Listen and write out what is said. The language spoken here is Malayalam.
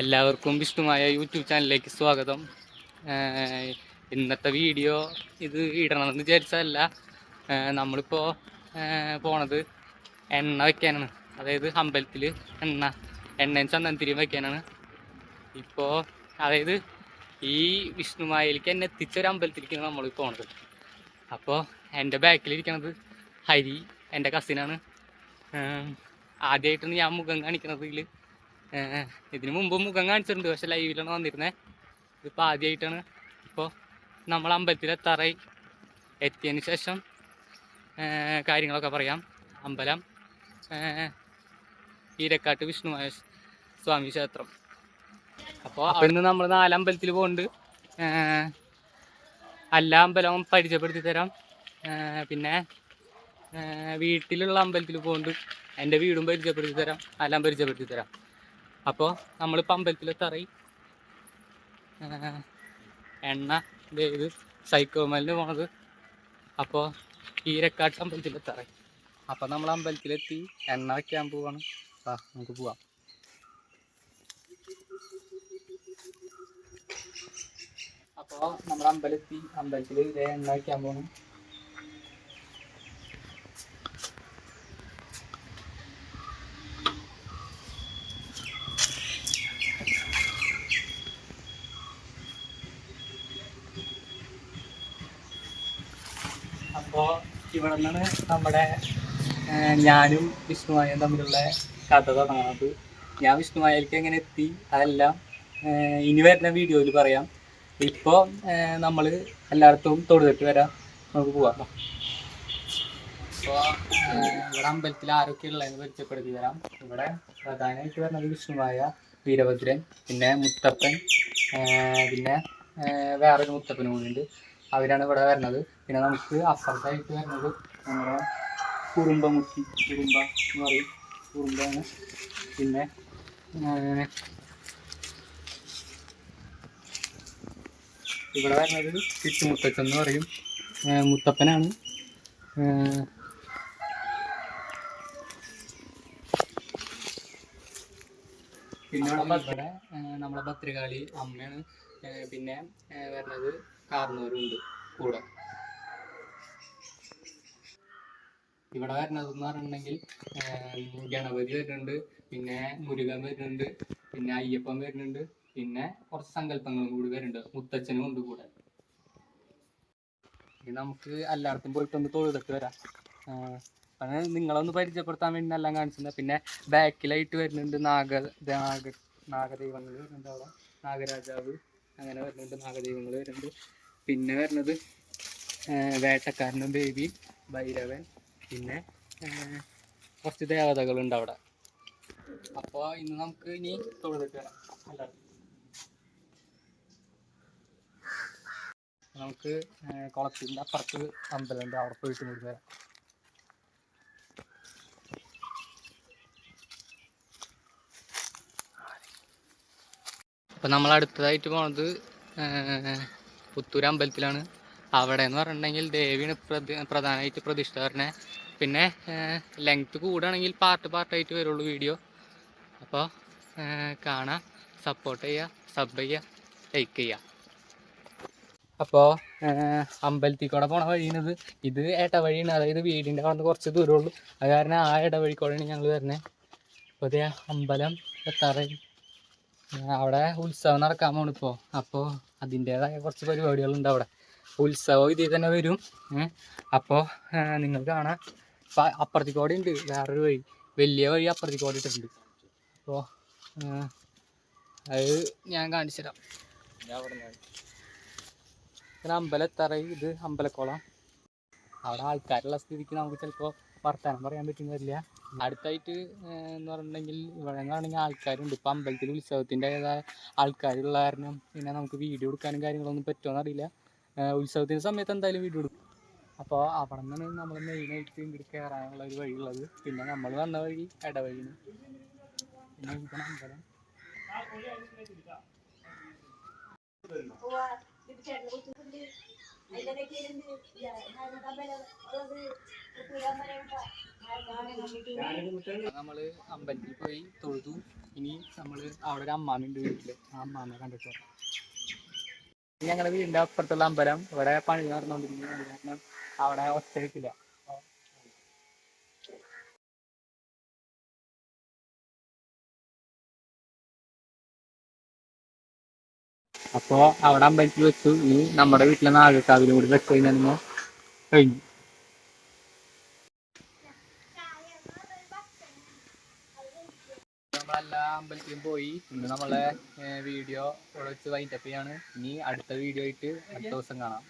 എല്ലാവർക്കും വിഷ്ണുമായ യൂട്യൂബ് ചാനലിലേക്ക് സ്വാഗതം. ഇന്നത്തെ വീഡിയോ ഇത് ഇടണമെന്ന് വിചാരിച്ചതല്ല. നമ്മളിപ്പോൾ പോണത് എണ്ണ വയ്ക്കാനാണ് അതായത് അമ്പലത്തിൽ എണ്ണ എണ്ണയും ചന്ദനത്തിരിയും വയ്ക്കാനാണ് ഇപ്പോൾ അതായത് ഈ വിഷ്ണുമായയിലേക്ക് എന്നെ എത്തിച്ച ഒരു അമ്പലത്തിലേക്കാണ് നമ്മൾ പോണത്. അപ്പോൾ എന്റെ ബാക്കിലിരിക്കണത് ഹരി എന്റെ കസിനാണ് ആദ്യമായിട്ടാണ് ഞാൻ മുഖം കാണിക്കണത് ഇതിൽ ഇതിന് മുമ്പ് മുഖം കാണിച്ചിട്ടുണ്ട് പക്ഷെ ലൈവിലാണ് വന്നിരുന്നത് ഇതിപ്പോൾ ആദ്യമായിട്ടാണ് ഇപ്പോൾ നമ്മൾ അമ്പലത്തിൽ എത്താറായി എത്തിയതിന് ശേഷം കാര്യങ്ങളൊക്കെ പറയാം. അമ്പലം ഈരക്കാട്ട് വിഷ്ണു സ്വാമി ക്ഷേത്രം. അപ്പോൾ അവിടെ നിന്ന് നമ്മൾ നാലമ്പലത്തിൽ പോകുന്നുണ്ട് എല്ലാ അമ്പലവും പരിചയപ്പെടുത്തി തരാം. പിന്നെ വീട്ടിലുള്ള അമ്പലത്തിൽ പോകുന്നുണ്ട് എന്റെ വീടും പരിചയപ്പെടുത്തി തരാം. എല്ലാം പരിചയപ്പെടുത്തി തരാം. അപ്പോൾ നമ്മളിപ്പോൾ അമ്പലത്തിലെത്തറി എണ്ണ ഇത് സൈക്കോമലിന് പോണത് അപ്പോൾ ഈരക്കാട്ട് അമ്പലത്തിലെത്തറി അപ്പോൾ നമ്മൾ അമ്പലത്തിലെത്തി എണ്ണ വയ്ക്കാൻ പോവാണ്. ആ നമുക്ക് പോവാം. അപ്പോൾ നമ്മൾ അമ്പലത്തി അമ്പലത്തിൽ എണ്ണ വയ്ക്കാൻ പോകണം അപ്പോൾ ഇവിടെ നിന്നാണ് നമ്മുടെ ഞാനും വിഷ്ണുവായും തമ്മിലുള്ള കഥ തുടങ്ങുന്നത്. ഞാൻ വിഷ്ണുവായലേക്ക് എങ്ങനെ എത്തി. അതെല്ലാം ഇനി വരുന്ന വീഡിയോയിൽ പറയാം. ഇപ്പോൾ നമ്മൾ എല്ലായിടത്തും തൊടുതിട്ട് വരാം. നമുക്ക് പോവാം. അപ്പോൾ ഇവിടെ അമ്പലത്തിൽ ആരൊക്കെ ഉള്ളതെന്ന് പരിചയപ്പെടുത്തി തരാം. ഇവിടെ പ്രധാനമായിട്ട് വരുന്നത് വിഷ്ണുവായ വീരഭദ്രൻ പിന്നെ മുത്തപ്പൻ പിന്നെ വേറൊരു മുത്തപ്പനും കൂടിയുണ്ട് അവരാണ് ഇവിടെ വരുന്നത്. പിന്നെ നമുക്ക് അപ്പുറത്തായിട്ട് വരുന്നത് നമ്മുടെ കുറുമ്പമുത്തി കുറുമ്പ എന്ന് പറയും. കുറുമ്പാണ്. പിന്നെ ഇവിടെ വരുന്നത് ചുറ്റുമുത്തച്ഛൻ എന്ന് പറയും. മുത്തപ്പനാണ്. പിന്നെ ഇവിടെ നമ്മുടെ ഭദ്രകാളി അമ്മയാണ്. പിന്നെ വരുന്നത് കാർന്നൂരുണ്ട് കൂടെ. ഇവിടെ വരുന്നത് എന്ന് പറഞ്ഞിട്ടുണ്ടെങ്കിൽ ഗണപതി വരുന്നുണ്ട് പിന്നെ മുരുകൻ വരുന്നുണ്ട് പിന്നെ അയ്യപ്പൻ വരുന്നുണ്ട് പിന്നെ കുറച്ച് സങ്കല്പങ്ങളും കൂടി വരുന്നുണ്ട്. മുത്തച്ഛനും ഉണ്ട് കൂടെ. ഇനി നമുക്ക് എല്ലായിടത്തും പോയിട്ടൊന്ന് തൊഴുതിട്ട് വരാം. നിങ്ങളൊന്ന് പരിചയപ്പെടുത്താൻ വേണ്ടി എല്ലാം കാണിച്ചിട്ടുണ്ട്. പിന്നെ ബാക്കിലായിട്ട് വരുന്നുണ്ട് നാഗ നാഗ നാഗദൈവങ്ങൾ വരുന്നുണ്ട് അവിടെ. നാഗരാജാവ് അങ്ങനെ വരുന്നുണ്ട് നാഗദൈവങ്ങൾ വരുന്നുണ്ട്. പിന്നെ വരുന്നത് വേട്ടക്കാരനും ബേബി ഭൈരവൻ. പിന്നെ കുറച്ച് ദേവതകളുണ്ട് അവിടെ. അപ്പോൾ ഇന്ന് നമുക്ക് ഇനി തൊഴുതിട്ട് വരാം. നമുക്ക് കുളത്തിന്റെ അപ്പുറത്ത് അമ്പലമുണ്ട്. അവിടെ പോയിട്ട് കൊടുത്തു വരാം. അപ്പം നമ്മൾ അടുത്തതായിട്ട് പോണത് പുത്തൂർ അമ്പലത്തിലാണ്. അവിടെ എന്ന് പറഞ്ഞിട്ടുണ്ടെങ്കിൽ ദേവിയാണ് പ്രധാനമായിട്ട് പ്രതിഷ്ഠ പറഞ്ഞത് പിന്നെ ലെങ്ത് കൂടുകയാണെങ്കിൽ പാർട്ട് പാർട്ടായിട്ട് വരുള്ളൂ വീഡിയോ അപ്പോൾ കാണാം സപ്പോർട്ട് ചെയ്യുക സബ് ചെയ്യുക ലൈക്ക് ചെയ്യുക അപ്പോൾ അമ്പലത്തിൽ കൂടെ പോണ വഴിയുന്നത് ഇത് ഇടവഴിയാണ്. അതായത് വീടിന്റെ അവിടെ നിന്ന് കുറച്ച് ദൂരമുള്ളൂ അത് കാരണം ആ ഇടവഴിക്കൂടെയാണ് ഞങ്ങൾ വരുന്നത് അപ്പോൾ അമ്പലം എത്താറായി അവിടെ ഉത്സവം നടക്കാൻ പോണ് ഇപ്പോൾ അപ്പോൾ അതിന്റേതായ കുറച്ച് പരിപാടികളുണ്ട് അവിടെ. ഉത്സവം ഇതിൽ തന്നെ വരും. അപ്പോൾ നിങ്ങൾ കാണാം ഇപ്പം അപ്പുറത്തേക്കോടെ ഉണ്ട്. വേറൊരു വഴി. വലിയ വഴി അപ്പുറത്തേക്കോടെ ഇട്ടിട്ടുണ്ട് അപ്പോൾ അത് ഞാൻ കാണിച്ചു തരാം. അമ്പലത്തറ ഇത് അമ്പലക്കുളം. അവിടെ ആൾക്കാരുള്ള സ്ഥിതിക്ക് നമുക്ക് ചിലപ്പോൾ വർത്തമാനം പറയാൻ പറ്റുന്ന വരില്ല. അടുത്തായിട്ട് എന്ന് പറഞ്ഞിട്ടുണ്ടെങ്കിൽ ഇവിടെ നിന്നാണെങ്കിൽ ആൾക്കാരുണ്ട്. ഇപ്പം അമ്പലത്തിൽ ഉത്സവത്തിന്റെതായ ആൾക്കാരുള്ള കാരണം പിന്നെ നമുക്ക് വീഡിയോ എടുക്കാനും കാര്യങ്ങളൊന്നും പറ്റുമോ അറിയില്ല. ഉത്സവത്തിന്റെ സമയത്ത് എന്തായാലും വീഡിയോ എടുക്കും. അപ്പോൾ അവിടെ നിന്നാണ് നമ്മൾ മെയിനായിട്ട് ഇങ്ങോട്ട് കയറാനുള്ള ഒരു വഴി ഉള്ളത് പിന്നെ നമ്മൾ വന്ന വഴി ഇടവഴിയാണ്. പിന്നെ ഇതാണ് അമ്പലം. നമ്മൾ അമ്പലത്തിൽ പോയി തൊഴുതു. ഇനി നമ്മൾ അവിടെ ഒരു അമ്മാനുണ്ട് വീട്ടിൽ. ആ അമ്മാനെ കണ്ടിട്ട്. ഞങ്ങളുടെ വീടിന്റെ അപ്പുറത്തുള്ള അമ്പലം. ഇവിടെ പണി നടന്നോണ്ടിരിക്കുന്നു അവിടെ ഒച്ച കിട്ടില്ല അപ്പോ അവിടെ അമ്പലത്തിൽ വെച്ചു. ഇനി നമ്മുടെ വീട്ടിലെ നാഗക്കാവിലും കൂടി വെച്ച് കഴിഞ്ഞാൽ കഴിഞ്ഞു. നമ്മളെല്ലാ അമ്പലത്തിലും പോയി. ഇന്ന് നമ്മളെ വീഡിയോ ഇവിടെ വെച്ച് വൈൻഡപ്പ് ചെയ്യാണ്. ഇനി അടുത്ത വീഡിയോ ആയിട്ട് അടുത്ത ദിവസം കാണാം.